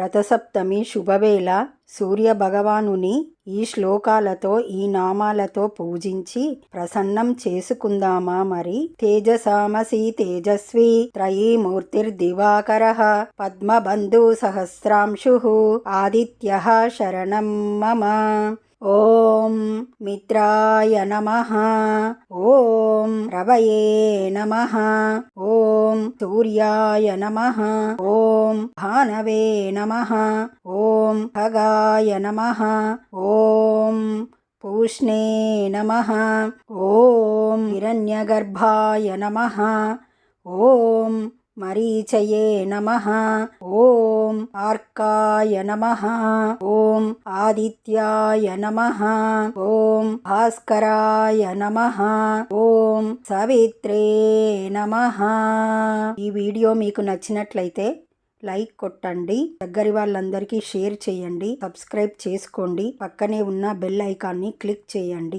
రథసప్తమి శుభవేళ సూర్య భగవానుని ఈ శ్లోకాలతో ఈ నామాలతో పూజించి ప్రసన్నం చేసుకుందామా మరి? తేజసామసి తేజస్వి త్రయీమూర్తిర్దివాకర పద్మబంధు సహస్రాంశు ఆదిత్య శరణం మమ. ఓం మిత్రాయ నమ. ఓ రవయే నమ. ఓం సూర్యాయ నమ. ఓం భానవే నమ. ఓం ఖగాయ నమ. ఓం పూష్ణే నమ. ఓం హిరణ్యగర్భాయ నమ. ఓం మరీచయే నమ. ఓం ఆర్కాయ నమ. ఓం ఆదిత్యాయ నమ. ఓం భాస్కరాయ నమ. ఓం సవిత్రే నమ. ఈ వీడియో మీకు నచ్చినట్లయితే లైక్ కొట్టండి. దగ్గరి వాళ్ళందరికీ షేర్ చేయండి. సబ్స్క్రైబ్ చేసుకోండి. పక్కనే ఉన్న బెల్ ఐకాన్ని క్లిక్ చేయండి.